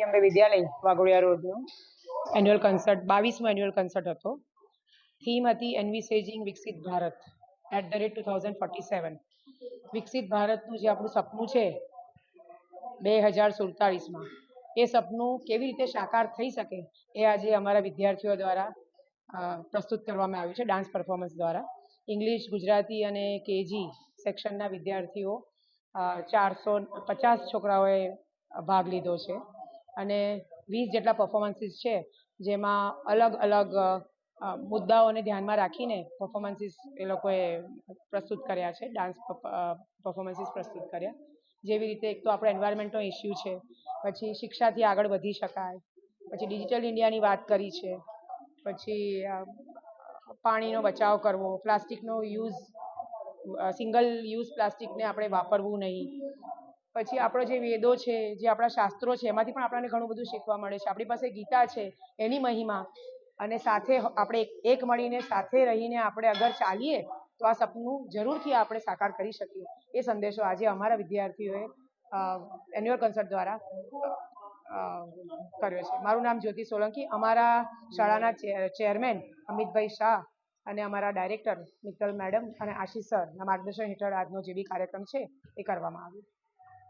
અંબે વિદ્યાલય, વાઘોડિયા રોડનું annual concert બાવીસમો annual concert હતો. થીમ હતી એન્વિસેજિંગ વિકસિત Bharat at the rate two thousand forty seven વિકસિત ભારતનું જે આપણું સપનું છે, બે હજાર સુડતાળીસમાં. એ સપનું કેવી રીતે સાકાર થઈ શકે, એ આજે અમારા વિદ્યાર્થીઓ દ્વારા પ્રસ્તુત કરવામાં આવ્યું છે ડાન્સ પરફોર્મન્સ દ્વારા. ઇંગ્લિશ ગુજરાતી અને કેજી સેક્શનના વિદ્યાર્થીઓ ચારસો પચાસ છોકરાઓએ ભાગ લીધો છે. અને વીસ જેટલા પરફોર્મન્સીસ છે, જેમાં અલગ અલગ મુદ્દાઓને ધ્યાનમાં રાખીને પરફોર્મન્સીસ એ લોકોએ પ્રસ્તુત કર્યા છે ડાન્સ પરફોર્મન્સીસ પ્રસ્તુત કર્યા. જેવી રીતે એક તો આપણો એન્વાયરમેન્ટનો ઇસ્યુ છે, પછી શિક્ષાથી આગળ વધી શકાય, પછી ડિજિટલ ઇન્ડિયાની વાત કરી છે, પછી પાણીનો બચાવ કરવો, પ્લાસ્ટિકનો યુઝ સિંગલ યુઝ પ્લાસ્ટિકને આપણે વાપરવું નહીં પછી આપણો જે વેદો છે, જે આપણા શાસ્ત્રો છે, એમાંથી પણ આપણને ઘણું બધું શીખવા મળે છે. આપણી પાસે ગીતા છે, એની મહિમા. અને સાથે આપણે એક- મળીને સાથે રહીને આપણે અગર ચાલીએ, તો આ સપનું જરૂરથી આપણે સાકાર કરી શકીએ. એ સંદેશો આજે અમારા વિદ્યાર્થીઓએ એન્યુઅલ કન્સર્ટ દ્વારા કર્યો છે. મારું નામ જ્યોતિ સોલંકી. અમારા શાળાના ચેરમેન અમિતભાઈ શાહ અને અમારા ડાયરેક્ટર મિત્તલ મેડમ અને આશીષ સરના માર્ગદર્શન હેઠળ આજનો જે બી કાર્યક્રમ છે, એ કરવામાં આવ્યો.